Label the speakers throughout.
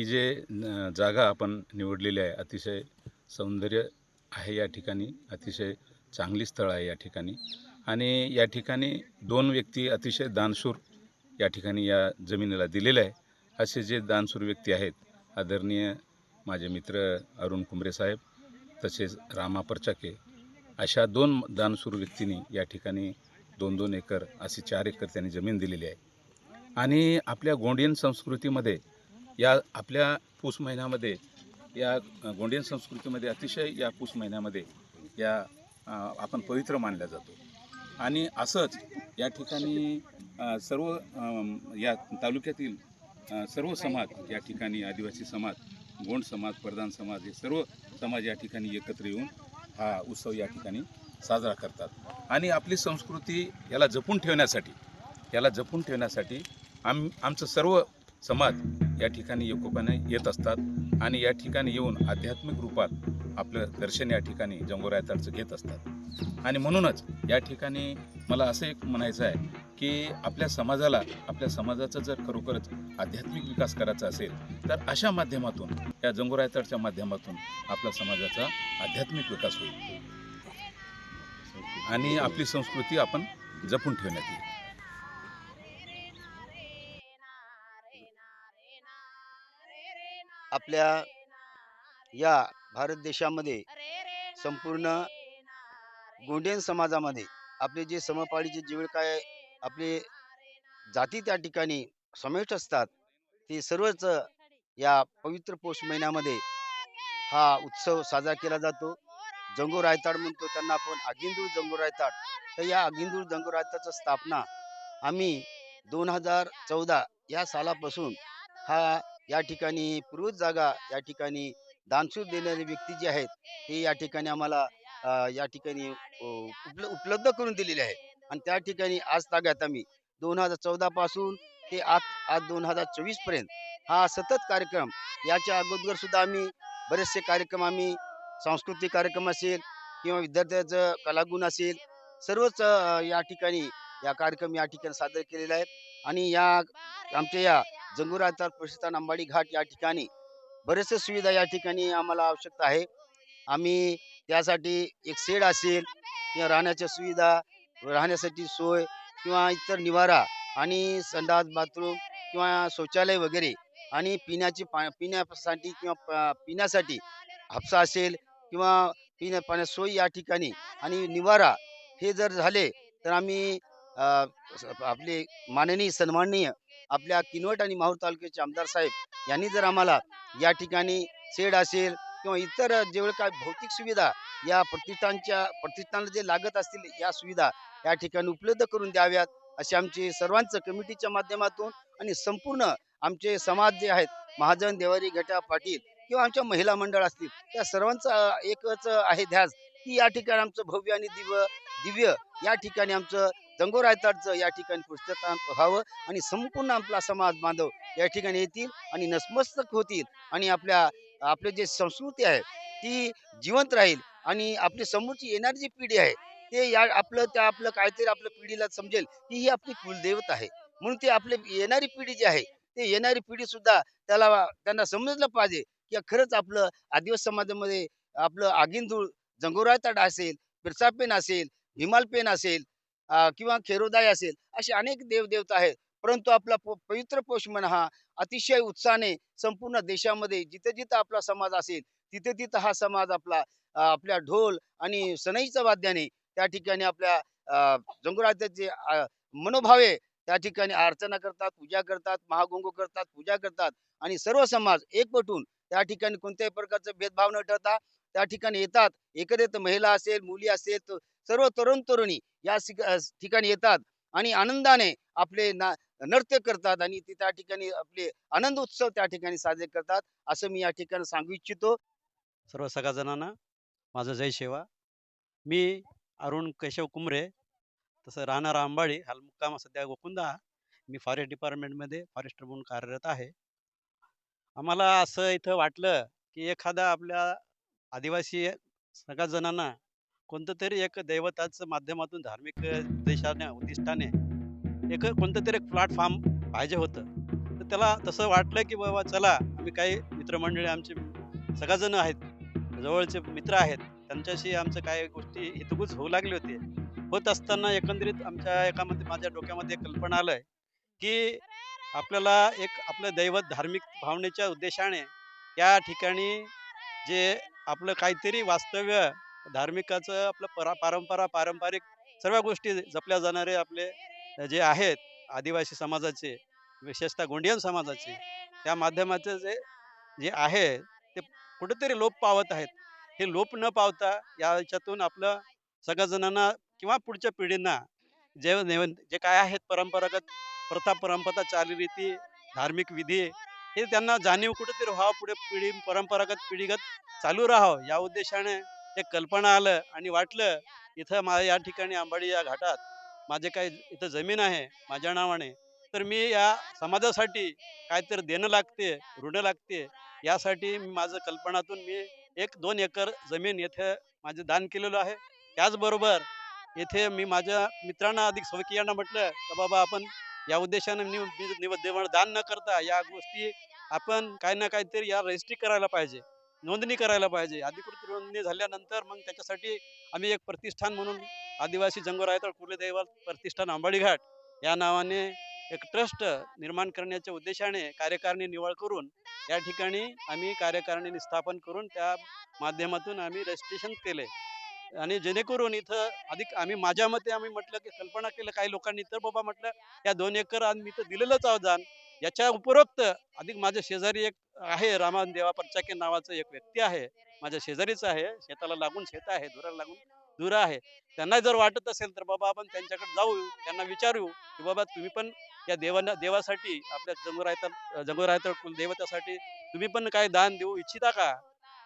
Speaker 1: ही जे न- जागा आपण निवडलेली आहे अतिशय सौंदर्य आहे या ठिकाणी अतिशय चांगली स्थळ आहे या ठिकाणी. आणि या ठिकाणी दोन व्यक्ती अतिशय दानशूर या ठिकाणी या जमिनीला दिलेले आहे. असे जे दानशूर व्यक्ती आहेत आदरणीय माझे मित्र अरुण कुंबरे साहेब तसेच रामा परचाके अशा दोन दानशूर व्यक्तींनी या ठिकाणी दोन दोन एकर अशी चार एकर त्यांनी जमीन दिलेली आहे. आणि आपल्या गोंडियन संस्कृतीमध्ये या आपल्या पूस महिन्यामध्ये या गोंडियन संस्कृतीमध्ये अतिशय या पूस महिन्यामध्ये या आपण पवित्र मानल्या जातो. आणि असंच या ठिकाणी सर्व या तालुक्यातील सर्व समाज या ठिकाणी आदिवासी समाज गोंड समाज प्रधान समाज हे सर्व समाज या ठिकाणी एकत्र येऊन हा उत्सव या ठिकाणी साजरा करतात. आणि आपली संस्कृती याला जपून ठेवण्यासाठी याला जपून ठेवण्यासाठी आम आमचं सर्व समाज या ठिकाणी एकोपाने येत असतात आणि या ठिकाणी येऊन आध्यात्मिक रूपात आपलं दर्शन या ठिकाणी जंगोरायताडचं घेत असतात. आणि म्हणूनच या ठिकाणी मला असं एक म्हणायचं आहे की आपल्या समाजाला आपल्या समाजाचा जर खरोखरच आध्यात्मिक विकास करायचा असेल तर अशा माध्यमातून या जंगोरायताडच्या माध्यमातून आपल्या समाजाचा आध्यात्मिक विकास होईल. आणि आपली संस्कृती आपण जपून ठेवण्यात येईल.
Speaker 2: आपल्या या भारत देशामध्ये संपूर्ण गोंडियन समाजामध्ये आपले जे समपाळीचे जेवढे काय आपले जाती त्या ठिकाणी समाविष्ट असतात. ते सर्वच या पवित्र पौष महिन्यामध्ये हा उत्सव साजरा केला जातो. जंगो रायताड म्हणतो त्यांना आपण आगिंदूळ जंगो रायताड. तर या आगिंदूळ जंगो रायताडची स्थापना आम्ही दोन हजार चौदा या सालापासून हा या ठिकाणी पूर्वज जागा या ठिकाणी दानशूर देणारे व्यक्ती जे आहेत ते या ठिकाणी आम्हाला या ठिकाणी उपल उपलब्ध करून दिलेले आहे आणि त्या ठिकाणी आज ताग्यात आम्ही दोन हजार चौदा पासून ते आज आज दोन हजार चोवीसपर्यंत हा सतत कार्यक्रम याच्या अगोदर सुद्धा आम्ही बरेचसे कार्यक्रम आम्ही सांस्कृतिक कार्यक्रम असेल किंवा विद्यार्थ्याचं कलागुण असेल सर्वच या ठिकाणी या कार्यक्रम या ठिकाणी सादर केलेला आहे आणि या आमच्या या जंगुरातार प्रशिस्तान अंबाडी घाट या ठिकाणी बरेचसे सुविधा या ठिकाणी आम्हाला आवश्यकता आहे. आम्ही त्यासाठी एक शेड असेल किंवा राहण्याच्या सुविधा राहण्यासाठी सोय किंवा इतर निवारा आणि संडास बाथरूम किंवा शौचालय वगैरे आणि पिण्याची पा पिण्यासाठी किंवा पिण्यासाठी हापसा असेल किंवा पिण्या पाण्याची सोय या ठिकाणी आणि निवारा हे जर झाले तर आम्ही आपले माननीय सन्माननीय आपल्या किनवट आणि माहूर तालुक्याचे आमदार साहेब यांनी जर आम्हाला या ठिकाणी सेड असेल किंवा इतर जेवढे काय भौतिक सुविधा या प्रतिष्ठानच्या प्रतिष्ठानला जे लागत असतील या सुविधा या ठिकाणी उपलब्ध करून द्याव्यात असे आमचे सर्वांचं कमिटीच्या माध्यमातून आणि संपूर्ण आमचे समाज जे आहेत महाजन देवारी घटा पाटील किंवा आमच्या महिला मंडळ असतील त्या सर्वांचा एकच आहे ध्यास की या ठिकाणी आमचं भव्य आणि दिव्य दिव्य या ठिकाणी आमचं जंगोरायताडचं या ठिकाणी पुस्तकान व्हावं आणि संपूर्ण आपला समाज बांधव या ठिकाणी येतील आणि नसमस्तक होतील आणि आपल्या आपले जे संस्कृती आहे ती जिवंत राहील आणि आपली समोरची येणारी जी पिढी आहे ते या आपलं त्या आपलं काहीतरी आपल्या पिढीला समजेल की ही आपली कुलदैवत आहे. म्हणून ते आपले येणारी पिढी जी आहे ते येणारी पिढी सुद्धा त्याला त्यांना समजलं पाहिजे की खरंच आपलं आदिवासी समाजामध्ये आपलं आगिंदूळ जंगोरायताड असेल बिरसापेन असेल भीमालपेन असेल किंवा खेरोदाय असेल असे अनेक देवदेवता आहेत. परंतु आपला पवित्र पौष महिना हा अतिशय उत्साहाने संपूर्ण देशामध्ये जिथे जिथं आपला समाज असेल तिथे तिथं हा समाज आपला आपल्या ढोल आणि सनईच्या वाद्याने त्या ठिकाणी आपल्या अं, मनोभावे त्या ठिकाणी अर्चना करतात पूजा करतात महागोंगो करतात पूजा करतात आणि सर्व समाज एकवटून त्या ठिकाणी कोणत्याही प्रकारचा भेदभाव न ठरता त्या ठिकाणी येतात. एकत्रित महिला असेल मुली असेल सर्व तरुण तरुणी या ठिकाणी येतात आणि आनंदाने आपले ना नृत्य करतात आणि ते त्या ठिकाणी आपले आनंद उत्सव त्या ठिकाणी साजरे करतात असं मी या ठिकाणी सांगू इच्छितो.
Speaker 3: सर्व सगळ्या जणांना माझं जय सेवा मी अरुण केशव कुमरे तसं राहणार आंबाडी हाल मुक्काम सध्या गोकुंदा. मी फॉरेस्ट डिपार्टमेंटमध्ये फॉरेस्टर म्हणून कार्यरत आहे. आम्हाला असं इथं वाटलं की एखादा आपल्या आदिवासी सगळ्या जणांना कोणतं तरी एक दैवताचं माध्यमातून धार्मिक उद्देशाने उद्दिष्टाने एक कोणतं तरी एक प्लॅटफॉर्म पाहिजे होतं. तर त्याला तसं वाटलं की बाबा चला आम्ही काही मित्रमंडळी आमचे सगळेजण आहेत जवळचे मित्र आहेत त्यांच्याशी आमचं काही गोष्टी हितगुज होऊ लागली होती. होत असताना एकंदरीत आमच्या एकामध्ये माझ्या डोक्यामध्ये एक कल्पना आलंय की आपल्याला एक आपलं दैवत धार्मिक भावनेच्या उद्देशाने या ठिकाणी जे आपलं काहीतरी वास्तव्य धार्मिकाचं आपलं परा परंपरा पारंपरिक सर्व गोष्टी जपल्या जाणारे आपले जे आहेत आदिवासी समाजाचे विशेषतः गोंडियन समाजाचे त्या माध्यमाचे जे जे आहे ते कुठेतरी लोप पावत आहेत. हे लोप न पावता याच्यातून आपलं सगळ्या किंवा पुढच्या पिढींना जे जे काय आहेत परंपरागत प्रथा परंपरा चालीरीती धार्मिक विधी हे त्यांना जाणीव कुठेतरी व्हावं पुढे पिढी परंपरागत पिढीगत चालू राहावं या उद्देशाने एक कल्पना आलं आणि वाटलं इथं मा या ठिकाणी आंबाडी या घाटात माझे काही इथं जमीन आहे माझ्या नावाने. तर मी या समाजासाठी काहीतरी देणं लागते ऋण लागते. यासाठी मी माझं कल्पनातून मी एक दोन एकर जमीन येथे माझे दान केलेलं आहे. त्याचबरोबर येथे मी माझ्या मित्रांना अधिक स्वकीयांना म्हटलं का बाबा आपण या उद्देशाने नि नि- निव- दान न करता या गोष्टी आपण काही ना काहीतरी या रजिस्ट्री करायला पाहिजे. नोंदणी करायला पाहिजे. अधिकृत नोंदणी झाल्यानंतर मग त्याच्यासाठी आम्ही एक प्रतिष्ठान म्हणून आदिवासी जंगोरायतळ कुलदैवत प्रतिष्ठान आंबाडी घाट या नावाने एक ट्रस्ट निर्माण करण्याच्या उद्देशाने कार्यकारिणी निवड करून या ठिकाणी आम्ही कार्यकारिणी स्थापन करून त्या माध्यमातून आम्ही रजिस्ट्रेशन केले. आणि जेणेकरून इथं अधिक आम्ही माझ्या मते आम्ही म्हटलं की कल्पना केलं काही लोकांनी तर बाबा म्हटलं या दोन एकर आम्ही तर दिलेलंच आहोत जाण याच्या उपरोक्त अधिक माझ्या शेजारी एक आहे रामान देवा परचाके नावाचं एक व्यक्ती आहे. माझ्या शेजारीच आहे. शेताला लागून शेत आहे धुरा लागून धुरा आहे. त्यांना जर वाटत असेल तर बाबा आपण त्यांच्याकडे जाऊ त्यांना विचारू की बाबा तुम्ही पण या देवांना देवासाठी आपल्या जंगोरायतर जंगोरायतर कुलदेवतासाठी तुम्ही पण काय दान देऊ इच्छिता का?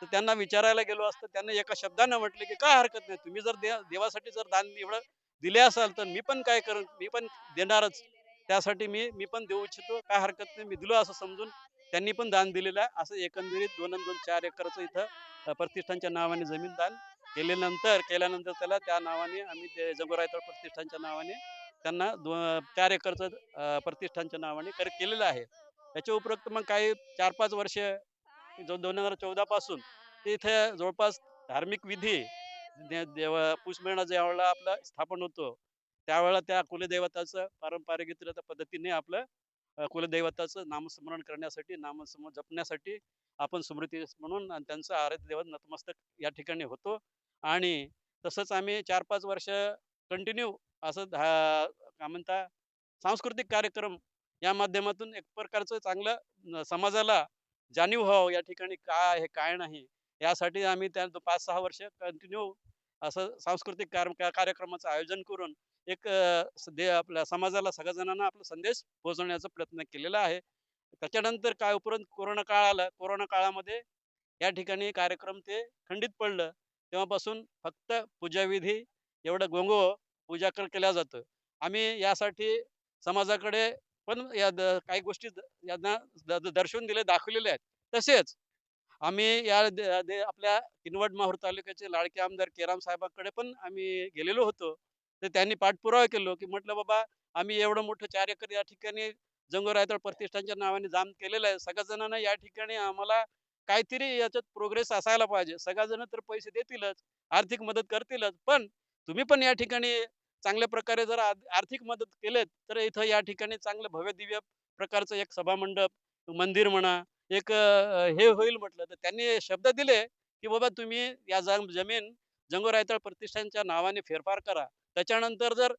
Speaker 3: तर त्यांना विचारायला गेलो असतं. त्यांना एका शब्दानं म्हटलं की काय हरकत नाही. तुम्ही जर देवासाठी जर दान एवढं दिले असाल तर मी पण काय करेन? मी पण देणारच. त्यासाठी मी मी पण देऊ इच्छितो. काय हरकत नाही. मी दिलो असं समजून त्यांनी पण दान दिलेलं आहे. असं एकंदरीत दोन दोन चार एकरचं इथं प्रतिष्ठानच्या नावाने जमीन दान केल्यानंतर केल्यानंतर त्याला त्या नावाने आम्ही ते जगोरायतळ प्रतिष्ठानच्या नावाने त्यांना दो चार एकरचं प्रतिष्ठानच्या नावाने कर केलेलं आहे. त्याच्या उपरोक्त मग काही चार पाच वर्ष जो दोन हजार चौदा पासून ते इथे जवळपास धार्मिक विधी देव पुष महिना ज्यावेळेला आपला स्थापन होतो. त्यावेळेला त्या कुलदैवताचं पारंपरिक पद्धतीने आपलं कुलदैवताचं नामस्मरण करण्यासाठी नामस्मरण जपण्यासाठी आपण स्मृती म्हणून त्यांचं आराध्य देवत नतमस्तक या ठिकाणी होतो. आणि तसंच आम्ही चार पाच वर्ष कंटिन्यू असं काय म्हणता सांस्कृतिक कार्यक्रम या माध्यमातून एक प्रकारचं चांगलं समाजाला जाणीव व्हावं या ठिकाणी काय आहे काय नाही यासाठी आम्ही त्या पाच सहा वर्ष कंटिन्यू असं सांस्कृतिक कार्यक्रमाचं आयोजन करून एक दे आपल्या समाजाला सगळ्या जणांना आपला संदेश पोहोचवण्याचा प्रयत्न केलेला आहे. त्याच्यानंतर काय उपरांत कोरोना काळ आला. कोरोना काळामध्ये या ठिकाणी कार्यक्रम ते खंडित पडलं. तेव्हापासून फक्त पूजाविधी एवढं गोंगो पूजा कर केल्या जातं. आम्ही यासाठी समाजाकडे पण या द- काही गोष्टी यांना दर्शवून दिले दाखवलेले आहेत. तसेच आम्ही या दे- आपल्या किनवट माहूर तालुक्याचे लाडके आमदार केराम साहेबांकडे पण आम्ही गेलेलो होतो. तर त्यांनी पाठपुरावा केलो. की म्हटलं बाबा आम्ही एवढं मोठं चार एकर या ठिकाणी जंगोरायतळ प्रतिष्ठानच्या नावाने जाम केलेलं आहे. सगळ्या जणांना या ठिकाणी आम्हाला काहीतरी याच्यात प्रोग्रेस असायला पाहिजे. सगळ्याजण तर पैसे देतीलच आर्थिक मदत करतीलच. पण तुम्ही पण या ठिकाणी चांगल्या प्रकारे जर आर्थिक मदत केलेत तर इथं या ठिकाणी चांगलं भव्य दिव्य प्रकारचं एक सभामंडप मंदिर म्हणा एक हे होईल म्हटलं. तर त्यांनी शब्द दिले की बाबा तुम्ही या जमीन जंगोरायतळ प्रतिष्ठानच्या नावाने फेरफार करा. त्याच्यानंतर जर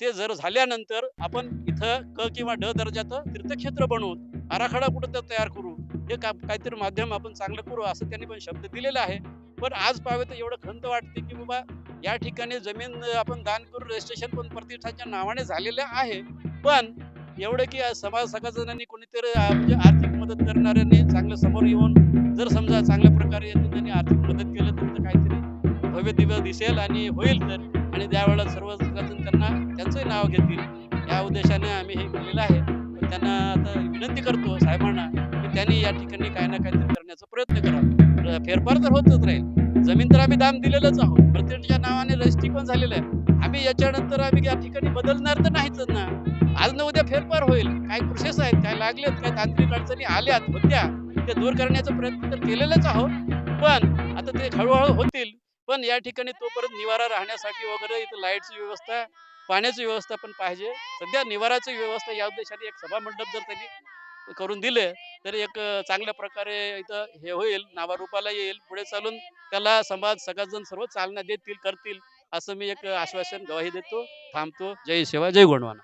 Speaker 3: ते जर झाल्यानंतर आपण इथं क किंवा ड दर्जाचं तीर्थक्षेत्र बनवून आराखडा कुठं तर तयार करू हे का काहीतरी माध्यम आपण चांगलं करू असं त्यांनी पण शब्द दिलेला आहे. पण आज पाहावे तर एवढं खंत वाटते की बाबा या ठिकाणी जमीन आपण दान करून रजिस्ट्रेशन पण प्रतिष्ठानच्या नावाने झालेलं आहे. पण एवढं की समाज सगळ्याजणांनी कोणीतरी म्हणजे आर्थिक मदत करणाऱ्यांनी चांगलं समोर येऊन जर समजा चांगल्या प्रकारे त्यांनी आर्थिक मदत केलं तर काहीतरी भव्य दिव्य दिसेल आणि होईल तर. आणि त्यावेळेला सर्व त्यांना त्यांचंही नाव घेतील. या उद्देशाने आम्ही हे केलेलं आहे. त्यांना आता विनंती करतो साहेबांना की त्यांनी या ठिकाणी काही ना काहीतरी करण्याचा प्रयत्न करावा फेरफार तर होतच राहील. जमीन तर आम्ही दाम दिलेलंच आहोत. प्रत्येकच्या नावाने रजिस्ट्री पण झालेलं आहे. आम्ही याच्यानंतर आम्ही या ठिकाणी बदलणार तर नाहीच ना. आज न उद्या फेरफार होईल. काही प्रोसेस आहेत काय लागलेत काय तांत्रिक अडचणी आल्यात होत्या ते दूर करण्याचा प्रयत्न तर केलेलाच आहोत. पण आता ते हळूहळू होतील. पण या ठिकाणी तोपर्यंत निवारा राहण्यासाठी वगैरे इथं लाईटची व्यवस्था पाण्याची व्यवस्था पण पाहिजे. सध्या निवाराची व्यवस्था या उद्देशाने एक सभामंडप जर त्यांनी करून दिले तर एक चांगल्या प्रकारे इथं हे होईल नावारूपाला येईल पुढे चालून त्याला समाज सगळेजण सर्व चालना देतील करतील असं मी एक आश्वासन गवाही देतो थांबतो. जय सेवा जय गोंडवाना.